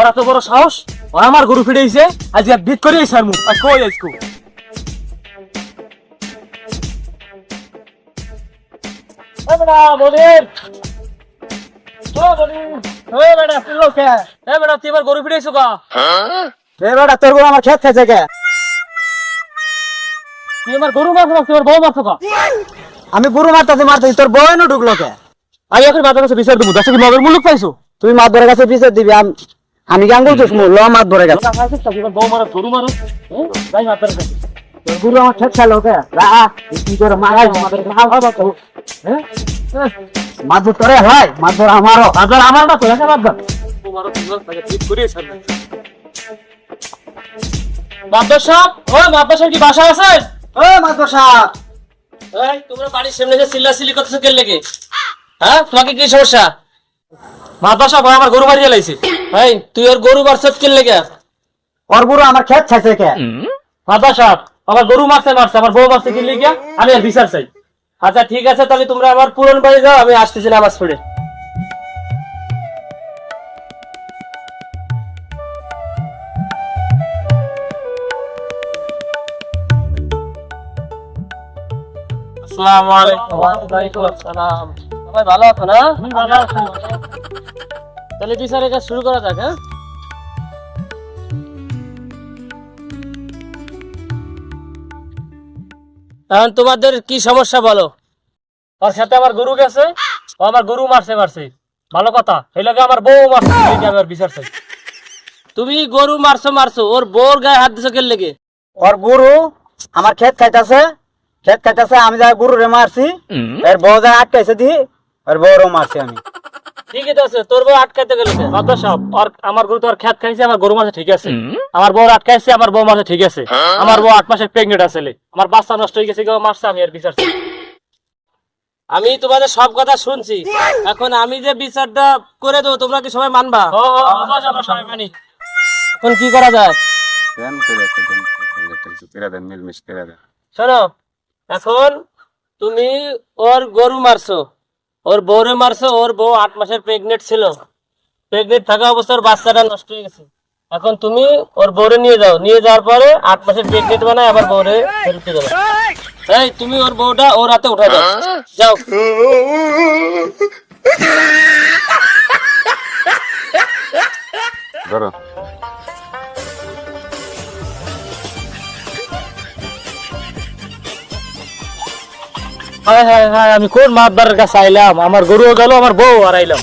ওরা তো বড় সাহস। ওরা আমার গরু ফিরেছে আজ এক ভিত করে স্যার মুখ আর কই আজকু গরু ফিরেছো কা? বেটা তোর গরু আমার খেত খাইছে কে? তুই আমার গরু মারছো না তোমার বউ মারছো কা? আমি গরু মারতাছি মারতাছি তোর বউ এনে ঢুকলো কে? আমি এখন বাজার কাছে বিচার দেবো দশ কি মগের মুলুক পাইছো? তুমি মাত ধরে কাছে পিছিয়ে দিবি আম- আমি কেন বলছিস ল মাত ধরে গেছে। বউ মারো গরু মারো। যাই মাতার কাছে তোর গরু আমার খেত খাইলো কে? রা কি করে মারাই? আমাদের না ভাবা তো। হ্যাঁ? মাত ধর তোরে হয় মাত ধর আমারও। বাজার আমার না তো একা বাজার তোমারও তুমি তাকে ঠিক করে ছাড়বে। সাহেব সাহেব কি বাসা আছে? ও সাহেব এই তোমরা বাড়ির সামনে করতেছো কে লেগে? হ্যাঁ? তোমাকে কি সমস্যা? মাদ্রাস সাহেব আমার গরু মারিয়ে লাইছে। এই তুই ওর গরু মারছত কে লেগে? ওর গরু আমার খেত খাইছে কে? মাদ্রাস সাহেব আমার গরু মারছে মারছে আমার বউ মারছে কি লেগে? আমি আর বিচার চাই। আচ্ছা ঠিক আছে তাহলে তোমরা আমার পুরন বাড়ি যাও আমি আসতেছি নামাজ পড়ে। আসসালামু আলাইকুম। ওয়ালাইকুম আসসালাম। সবাই ভালো আছো না? ভালো আছি। তাহলে বিচারের কাজ শুরু করা যাক হ্যাঁ? এখন তোমাদের কি সমস্যা বলো? ওর সাথে আমার গরু গেছে ও আমার গরু মারছে মারছে। ভালো কথা এই লাগে আমার বউ মারছে এই যে আমার বিচার চাই। তুমি গরু মারছো মারছো ওর বউর গায়ে হাত দিছো কে লেগে? ওর গরু আমার খেত খাইতাছে খেত খাইতাছে আমি যা গরু রে মারছি এর বউ যা আটকাইছে দি ওর বউরও মারছি আমি। ঠিকই তো আছে তোর বউ আটকাইতে গেল মাদ্রাস সাহেব আর আমার গরু তো আর খেত খাইছে আমার গরু মাছে ঠিক আছে আমার বউ আটকাইছে আমার বউ মাছে ঠিক আছে আমার বউ আট মাসের প্রেগনেন্ট আছে আমার বাচ্চা নষ্ট হয়ে গেছে কেউ মারছে আমি আর বিচার আমি তোমাদের সব কথা শুনছি এখন আমি যে বিচারটা করে দেবো তোমরা কি সবাই মানবা এখন কি করা যায় শোনো এখন তুমি ওর গরু মারছো ওর বউরে মারছে, ওর বউ আট মাসের প্রেগনেন্ট ছিল। প্রেগনেন্ট থাকা অবস্থায় ওর বাচ্চাটা নষ্ট হয়ে গেছে। এখন তুমি ওর বউরে নিয়ে যাও। নিয়ে যাওয়ার পরে আট মাসের প্রেগনেন্ট বানায় আবার বউরে ফেরতে দেবে। এই, তুমি ওর বউটা ওর হাতে উঠা দাও। যাও। ধরো হ্যাঁ হ্যাঁ হ্যাঁ আমি কোন মাতবারের কাছে আইলাম? আমার গরুও গেল, আমার বউ আর আইলাম।